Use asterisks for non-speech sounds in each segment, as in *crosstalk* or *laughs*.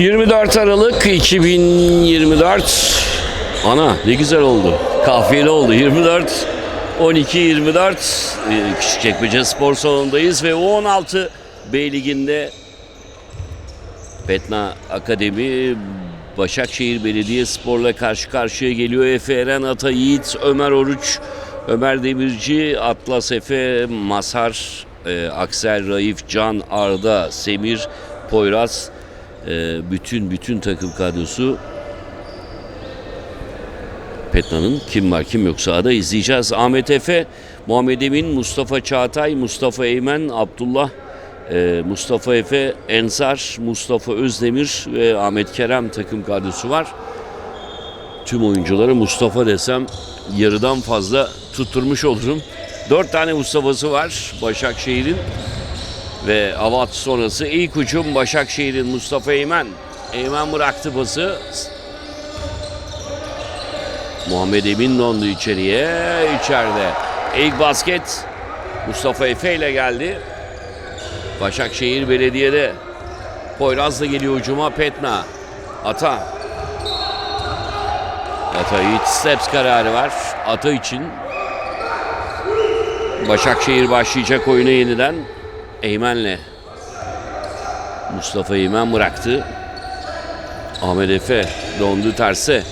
24 Aralık 2024 Ana ne güzel oldu. Kahveli oldu. 24 12 24 e, Küçükçekmece Spor Salonu'ndayız ve U16 B Ligi'nde Petna Akademi Başakşehir Belediyespor'la karşı karşıya geliyor. Efe Eren, Ata Yiğit, Ömer Oruç, Ömer Demirci, Atlas Efe, Masar, e, Aksel, Raif, Can, Arda, Semir, Poyraz, e, bütün bütün takım kadrosu Petna'nın kim var kim yok sahada izleyeceğiz. Ahmet Efe, Muhammed Emin, Mustafa Çağatay, Mustafa Eymen, Abdullah, e, Mustafa Efe, Ensar, Mustafa Özdemir ve Ahmet Kerem takım kadrosu var. Tüm oyuncuları Mustafa desem yarıdan fazla tutturmuş olurum. Dört tane Mustafa'sı var Başakşehir'in ve avat sonrası ilk ucum Başakşehir'in Mustafa Eymen. Eymen bıraktı pası. Muhammed Emin dondu içeriye. içeride. İlk basket Mustafa Efe ile geldi. Başakşehir Belediye'de. Poyraz da geliyor ucuma Petna. Ata. Ata Yiğit steps kararı var. Ata için. Başakşehir başlayacak oyunu yeniden. Eymen'le. Mustafa Eymen bıraktı. Ahmet Efe dondu terse.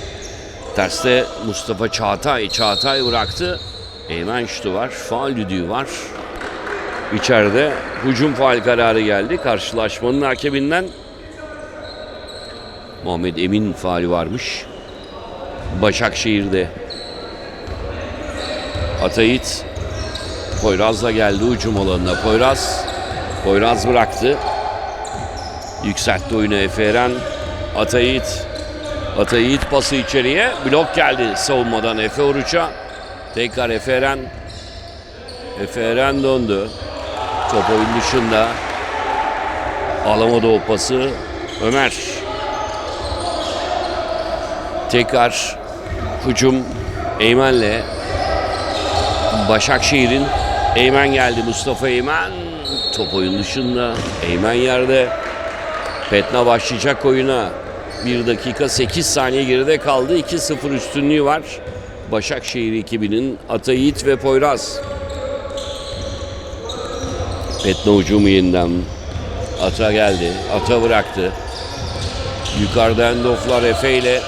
Terste Mustafa Çağatay. Çağatay bıraktı. Eymen şutu var. Faal düdüğü var. İçeride hücum faal kararı geldi. Karşılaşmanın hakeminden Muhammed Emin faali varmış. Başakşehir'de Atayit Poyraz'la geldi hücum alanına. Poyraz Poyraz bıraktı. Yükseltti oyunu Efe Eren. Atayit Atayit pası içeriye. Blok geldi savunmadan Efe Oruç'a. Tekrar Efe Eren. Efe Eren döndü. Top oyun dışında. Alamadı o pası. Ömer. Tekrar hücum Eymen'le Başakşehir'in Eymen geldi. Mustafa Eymen. Top oyun dışında. Eymen yerde. Petna başlayacak oyuna. 1 dakika 8 saniye geride kaldı. 2-0 üstünlüğü var. Başakşehir ekibinin Ata Yiğit ve Poyraz. Petna hücumu yeniden. Ata geldi. Ata bıraktı. Yukarıda endoflar Efe ile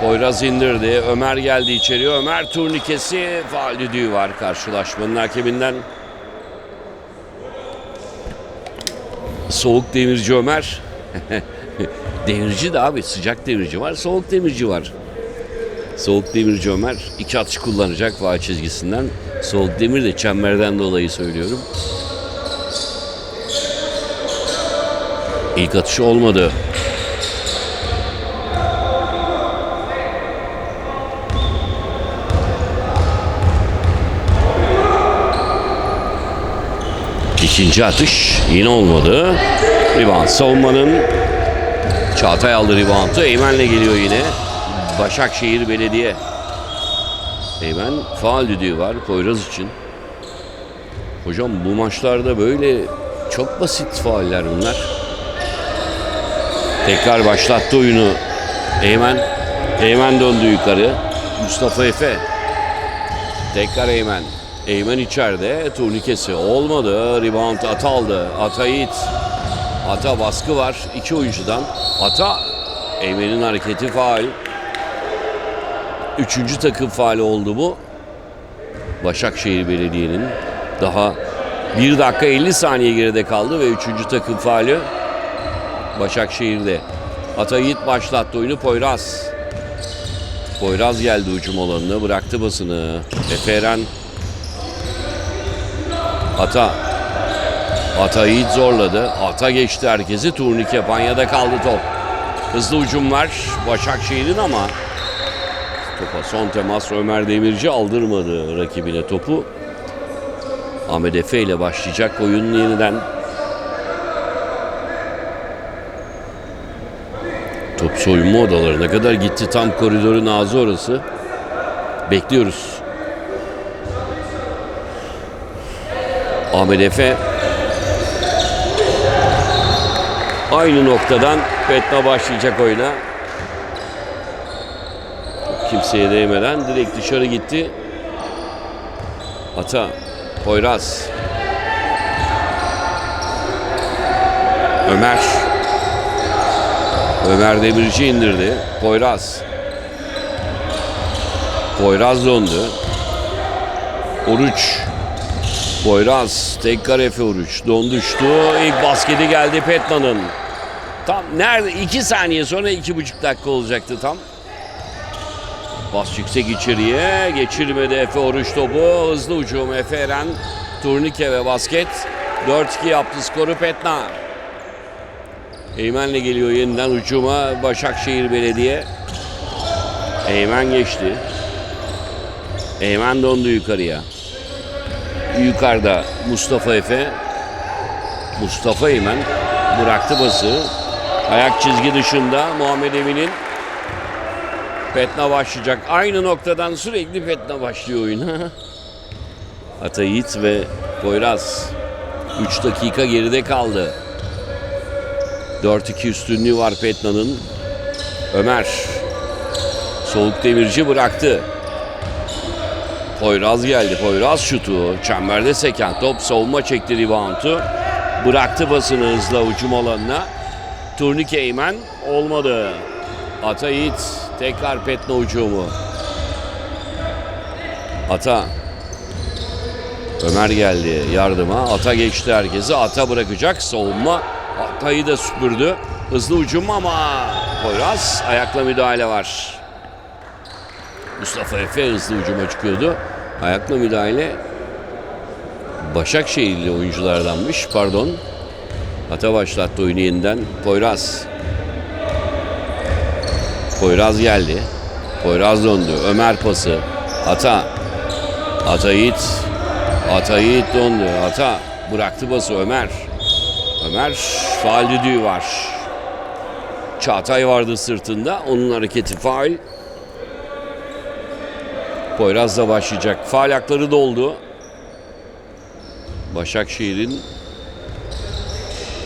Poyraz indirdi. Ömer geldi içeriye. Ömer turnikesi faal düdüğü var karşılaşmanın hakeminden. Soğuk demirci Ömer. *laughs* demirci de abi sıcak demirci var. Soğuk demirci var. Soğuk demirci Ömer iki atış kullanacak faal çizgisinden. Soğuk demir de çemberden dolayı söylüyorum. İlk atışı olmadı. İkinci atış yine olmadı. Rebound savunmanın Çağatay aldı reboundu. Eymen'le geliyor yine. Başakşehir Belediye. Eymen faal düdüğü var Poyraz için. Hocam bu maçlarda böyle çok basit fauller bunlar. Tekrar başlattı oyunu. Eymen. Eymen döndü yukarı. Mustafa Efe. Tekrar Eymen. Eymen içeride. Turnikesi olmadı. Rebound Ata aldı. Ata baskı var. iki oyuncudan. Ata. Eymen'in hareketi faal. Üçüncü takım faali oldu bu. Başakşehir Belediye'nin daha 1 dakika 50 saniye geride kaldı ve üçüncü takım faali Başakşehir'de. Ata Yiğit başlattı oyunu Poyraz. Poyraz geldi hücum alanına bıraktı basını. Efe Eren Ata. Ata Yiğit zorladı. Ata geçti herkesi. Turnike Panya'da kaldı top. Hızlı hücum var Başakşehir'in ama topa son temas Ömer Demirci aldırmadı rakibine topu. Ahmet Efe ile başlayacak oyun yeniden. Top soyunma odalarına kadar gitti. Tam koridorun ağzı orası. Bekliyoruz. Ahmet aynı noktadan Petna başlayacak oyuna. Kimseye değmeden direkt dışarı gitti. Ata, Poyraz. Ömer. Ömer Demirci indirdi. Poyraz. Poyraz döndü. Oruç. Poyraz. Tekrar Efe Oruç. Don düştü. İlk basketi geldi Petna'nın. Tam nerede? iki saniye sonra iki buçuk dakika olacaktı tam. Bas yüksek içeriye. Geçirmedi Efe Oruç topu. Hızlı ucum Efe Eren. Turnike ve basket. 4-2 yaptı skoru Petna. Eymen'le geliyor yeniden ucuma Başakşehir Belediye. Eymen geçti. Eymen döndü yukarıya. Yukarıda Mustafa Efe. Mustafa Eymen bıraktı bası. Ayak çizgi dışında Muhammed Emin'in Petna başlayacak. Aynı noktadan sürekli Petna başlıyor oyuna. *laughs* Ata Yiğit ve Poyraz 3 dakika geride kaldı. 4-2 üstünlüğü var Petna'nın. Ömer Soğuk Demirci bıraktı. Poyraz geldi. Poyraz şutu. Çemberde seken top. Savunma çekti reboundu. Bıraktı basını hızla ucum alanına. Turnike Eymen olmadı. Ata Yiğit tekrar Petna ucumu. Ata. Ömer geldi yardıma. Ata geçti herkesi. Ata bırakacak. Savunma. Ata'yı da süpürdü. Hızlı ucum ama Poyraz ayakla müdahale var. Mustafa Efe hızlı ucuma çıkıyordu. Ayakla müdahale Başakşehirli oyunculardanmış. Pardon. Ata başlattı oyunu yeniden. Poyraz. Poyraz geldi. Poyraz döndü. Ömer pası. Ata. Ata Yiğit. Ata Yiğit döndü. Ata bıraktı pası Ömer. Ömer faal düdüğü var. Çağatay vardı sırtında. Onun hareketi faal. Poyraz da başlayacak. Faal hakları doldu. Başakşehir'in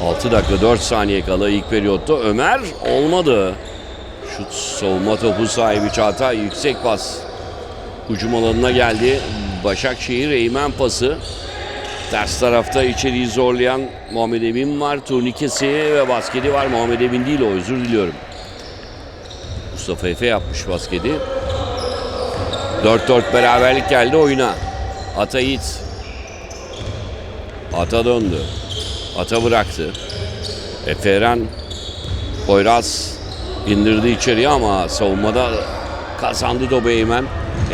6 dakika 4 saniye kala ilk periyotta Ömer olmadı. Şut savunma topu sahibi Çağatay yüksek pas. Hücum alanına geldi. Başakşehir Eymen pası. Ters tarafta içeriği zorlayan Muhammed Emin var. Turnikesi ve basketi var. Muhammed Emin değil o özür diliyorum. Mustafa Efe yapmış basketi. 4-4 beraberlik geldi oyuna. Ata Yiğit. Ata döndü. Ata bıraktı. Efe Eren. Poyraz indirdi içeriye ama savunmada kazandı topu Eymen.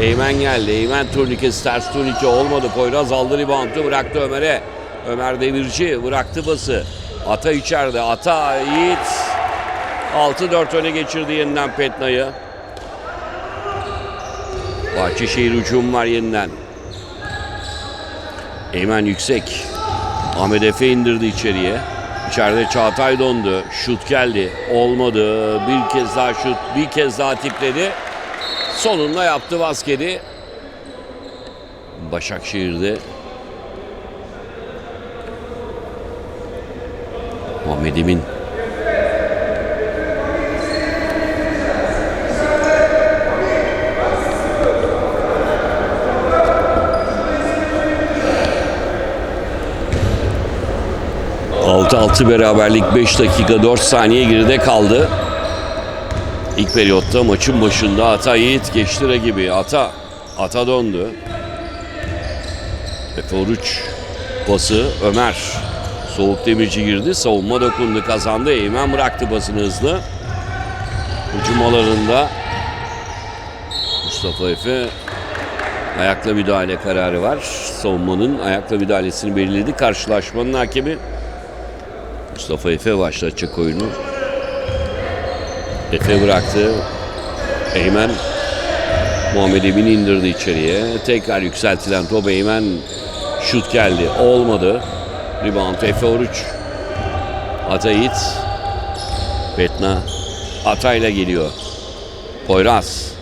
Eymen geldi. Eymen turnikesi ters turnike olmadı. Poyraz aldı reboundu bıraktı Ömer'e. Ömer Demirci bıraktı bası. Ata içeride. Ata Yiğit. 6-4 öne geçirdi yeniden Petna'yı. Bahçeşehir hücum var yeniden. Eymen yüksek. Ahmet Efe indirdi içeriye. İçeride Çağatay dondu. Şut geldi. Olmadı. Bir kez daha şut. Bir kez daha tipledi. Sonunda yaptı basketi. Başakşehir'de Muhammed Emin Altı altı beraberlik 5 dakika 4 saniye geride kaldı. İlk periyotta maçın başında Ata Yiğit geçti rakibi. Ata, Ata döndü. Efe Oruç pası Ömer. Soğuk demirci girdi. Savunma dokundu kazandı. Eymen bıraktı pasını hızlı. Hücumalarında Mustafa Efe ayakla müdahale kararı var. Savunmanın ayakla müdahalesini belirledi. Karşılaşmanın hakemi Mustafa Efe başlatacak oyunu. Efe bıraktı. Eymen Muhammed Emin'i indirdi içeriye. Tekrar yükseltilen top Eymen şut geldi. Olmadı. Rebound Efe Oruç. Ata Yiğit. Petna Atay'la geliyor. Poyraz.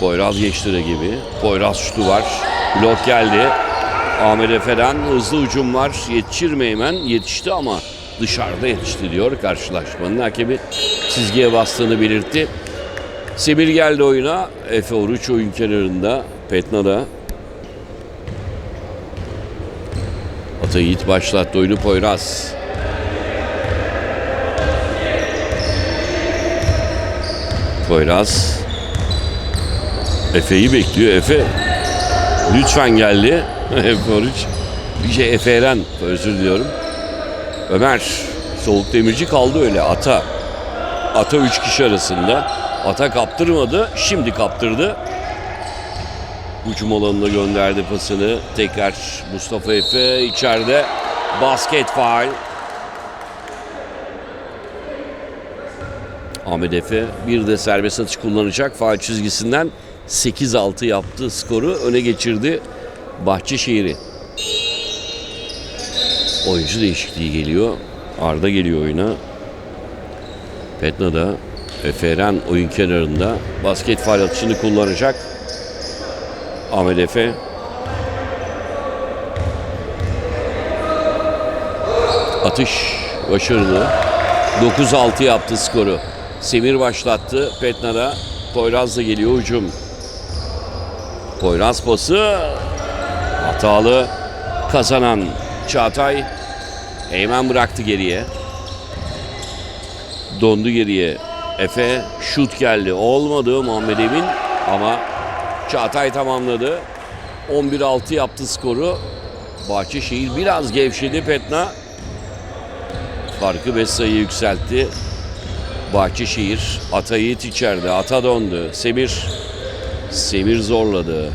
Poyraz geçti gibi. Poyraz şutu var. Blok geldi. Ahmet Efe'den hızlı hücum var. Yetişir mi? Yetişti ama dışarıda yetişti diyor karşılaşmanın hakemi çizgiye bastığını belirtti. Semir geldi oyuna. Efe Oruç oyun kenarında. Petna'da. Ata Yiğit başlattı oyunu Poyraz. Poyraz. Efe'yi bekliyor. Efe lütfen geldi. *laughs* Efe Oruç. Bir şey Efe Eren. Özür diliyorum. Ömer. Soğuk Demirci kaldı öyle. Ata. Ata üç kişi arasında. Ata kaptırmadı. Şimdi kaptırdı. Hücum alanına gönderdi pasını. Tekrar Mustafa Efe içeride. Basket faal. Ahmet Efe bir de serbest atış kullanacak. Faal çizgisinden 8-6 yaptı skoru. Öne geçirdi Bahçeşehir'i. Oyuncu değişikliği geliyor. Arda geliyor oyuna. Petna'da Efe Eren oyun kenarında basket faal atışını kullanacak. Ahmet Efe. Atış başarılı. 9-6 yaptı skoru. Semir başlattı. Petna'da Poyraz da geliyor hücum. Poyraz pası hatalı. Kazanan Çağatay Eymen bıraktı geriye. Dondu geriye. Efe şut geldi. Olmadı Muhammed Emin ama Çağatay tamamladı. 11-6 yaptı skoru. Bahçeşehir biraz gevşedi Petna. Farkı 5 sayı yükseltti. Bahçeşehir Ata Yiğit içeride. Ata döndü. Semir. Semir zorladı.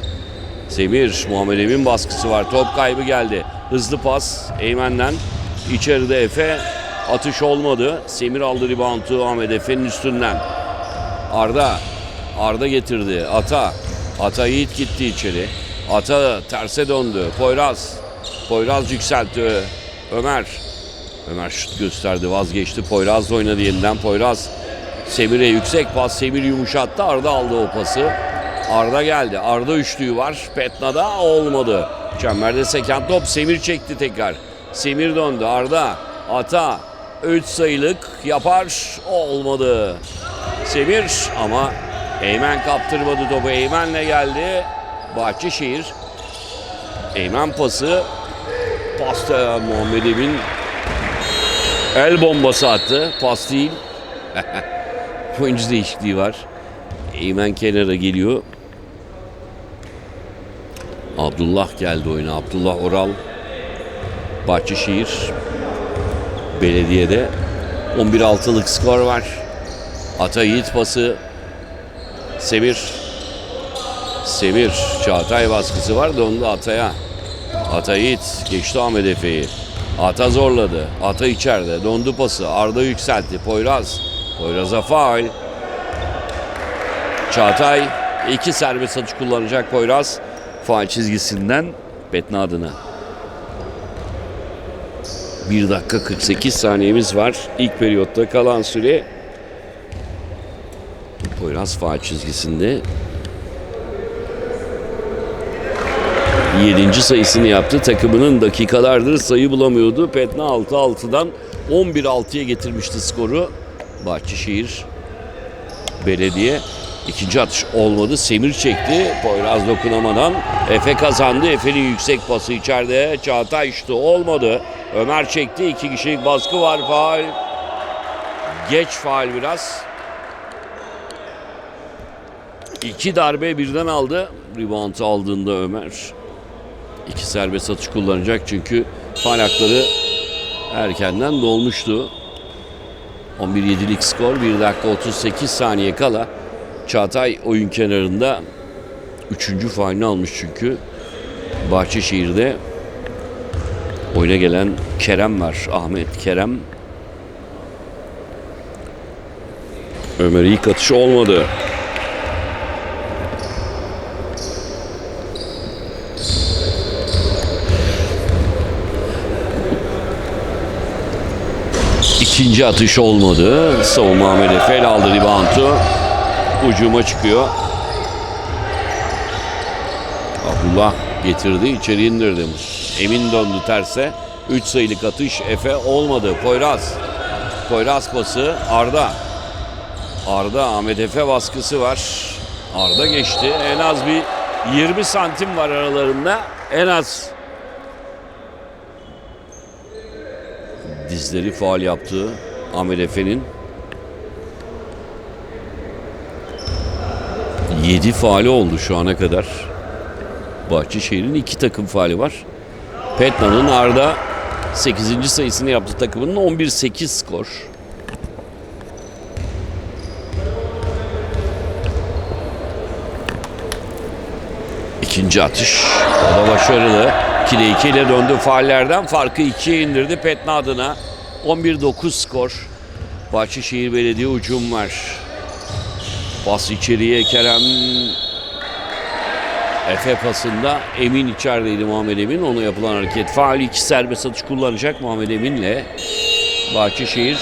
Semir Muhammed Emin baskısı var. Top kaybı geldi. Hızlı pas Eymen'den. İçeride Efe. Atış olmadı. Semir aldı reboundu Ahmet Efe'nin üstünden. Arda. Arda getirdi. Ata. Ata Yiğit gitti içeri. Ata terse döndü. Poyraz. Poyraz yükseltti. Ömer. Ömer şut gösterdi vazgeçti. Poyraz oynadı yeniden. Poyraz Semir'e yüksek pas. Semir yumuşattı. Arda aldı o pası. Arda geldi. Arda üçlüğü var. Petna'da olmadı. Çemberde seken top. Semir çekti tekrar. Semir döndü. Arda. Ata. 3 sayılık yapar. Olmadı. Semir ama Eymen kaptırmadı topu. Eymen'le geldi. Bahçeşehir. Eymen pası. Pasta Muhammed Emin El bombası attı. Pas değil. *laughs* Oyuncu değişikliği var. Eymen kenara geliyor. Abdullah geldi oyuna. Abdullah Oral. Bahçeşehir. Belediye'de 11-6'lık skor var. Ata Yiğit pası. Semir. Semir. Çağatay baskısı var. Dondu Atay'a. Ata Yiğit geçti Ahmet Efe'yi. Ata zorladı. Ata içeride. Dondu pası. Arda yükseltti. Poyraz. Poyraz'a faul. Çağatay iki serbest atış kullanacak Poyraz. Faal çizgisinden Betna adına. 1 dakika 48 saniyemiz var. İlk periyotta kalan süre Poyraz faal çizgisinde 7. sayısını yaptı. Takımının dakikalardır sayı bulamıyordu. Petna 6-6'dan 11-6'ya getirmişti skoru. Bahçeşehir Belediye ikinci atış olmadı. Semir çekti. Poyraz dokunamadan Efe kazandı. Efe'nin yüksek pası içeride. Çağatay işte olmadı. Ömer çekti. İki kişilik baskı var. Faal. Geç faal biraz. İki darbe birden aldı. Rebound aldığında Ömer. İki serbest atış kullanacak çünkü faal hakları erkenden dolmuştu. 11-7'lik skor 1 dakika 38 saniye kala Çağatay oyun kenarında 3. faalini almış çünkü Bahçeşehir'de oyuna gelen Kerem var. Ahmet Kerem. Ömer ilk atışı olmadı. İkinci atış olmadı. Savunma Ahmet Efe aldı reboundu. Ucuma çıkıyor. Abdullah getirdi içeri indirdi. Emin döndü terse. 3 sayılık atış Efe olmadı. Poyraz. Poyraz pası Arda. Arda Ahmet Efe baskısı var. Arda geçti. En az bir 20 santim var aralarında. En az. Dizleri faal yaptı Ahmet Efe'nin. 7 faali oldu şu ana kadar. Bahçeşehir'in iki takım faali var. Petna'nın Arda 8. sayısını yaptı takımının 11-8 skor. İkinci atış. O da başarılı. 2'de 2 ile döndü faallerden. Farkı 2'ye indirdi Petna adına. 11-9 skor. Bahçeşehir Belediye ucum var. Pas içeriye Kerem Efe pasında Emin içerideydi Muhammed Emin. Ona yapılan hareket. Faal iki serbest atış kullanacak Muhammed Emin'le. Bahçeşehir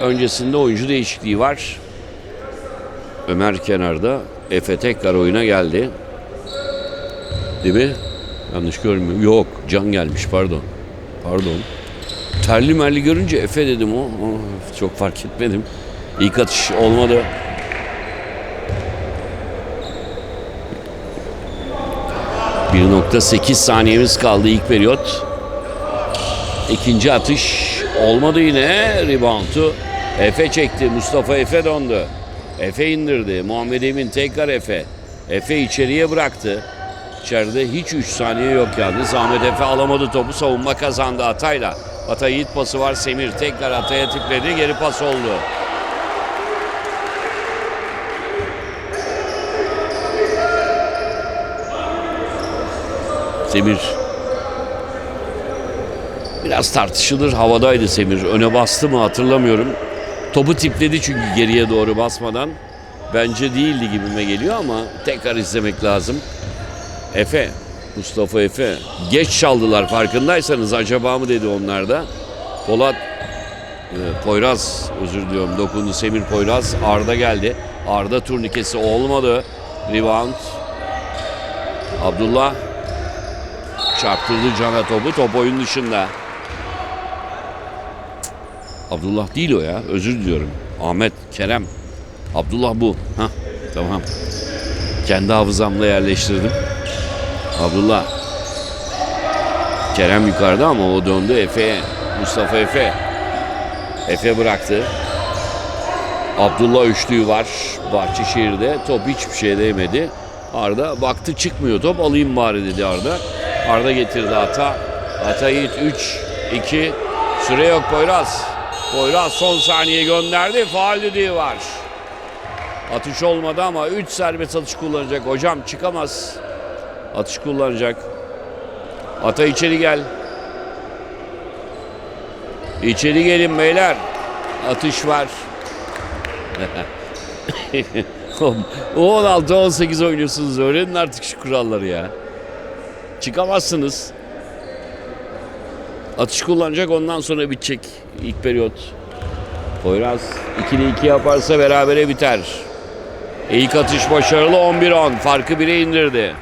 öncesinde oyuncu değişikliği var. Ömer kenarda. Efe tekrar oyuna geldi. Değil mi? Yanlış görmüyorum. Yok Can gelmiş pardon. Pardon. Terli merli görünce Efe dedim o. o çok fark etmedim. İlk atış olmadı. ...1.8 saniyemiz kaldı ilk periyot. İkinci atış olmadı yine. Reboundu Efe çekti. Mustafa Efe döndü. Efe indirdi. Muhammed Emin tekrar Efe. Efe içeriye bıraktı. İçeride hiç 3 saniye yok yalnız. Ahmet Efe alamadı topu. Savunma kazandı Atay'la. Atay yiğit pası var. Semir tekrar Atay'a tipledi. Geri pas oldu. Semir. Biraz tartışılır. Havadaydı Semir. Öne bastı mı hatırlamıyorum. Topu tipledi çünkü geriye doğru basmadan. Bence değildi gibime geliyor ama tekrar izlemek lazım. Efe, Mustafa Efe. Geç çaldılar farkındaysanız acaba mı dedi onlar da. Polat, e, Poyraz özür diliyorum dokundu Semir Poyraz. Arda geldi. Arda turnikesi olmadı. Rebound. Abdullah çarptırdı Can'a topu. Top oyun dışında. Abdullah değil o ya. Özür diliyorum. Ahmet, Kerem. Abdullah bu. Hah, tamam. Kendi hafızamla yerleştirdim. Abdullah. Kerem yukarıda ama o döndü Efe. Mustafa Efe. Efe bıraktı. Abdullah üçlüğü var Bahçeşehir'de. Top hiçbir şeye değmedi. Arda baktı çıkmıyor top alayım bari dedi Arda. Arda getirdi Ata. Ata Yiğit 3, 2. Süre yok Poyraz. Poyraz son saniye gönderdi. Faal düdüğü var. Atış olmadı ama 3 serbest atış kullanacak. Hocam çıkamaz. Atış kullanacak. Ata içeri gel. İçeri gelin beyler. Atış var. *laughs* o 16-18 oynuyorsunuz. Öğrenin artık şu kuralları ya. Çıkamazsınız. Atış kullanacak ondan sonra bitecek ilk periyot. Poyraz 2'de 2 yaparsa berabere biter. İlk atış başarılı 11-10. Farkı 1'e indirdi.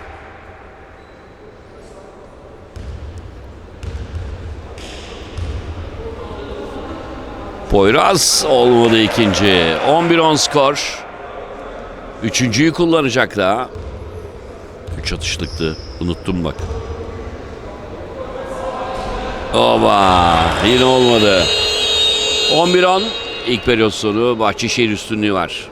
Poyraz olmadı ikinci. 11-10 skor. Üçüncüyü kullanacak daha. Üç atışlıktı. Unuttum bak. Oba yine olmadı. 11-10 ilk periyot sonu Bahçeşehir üstünlüğü var.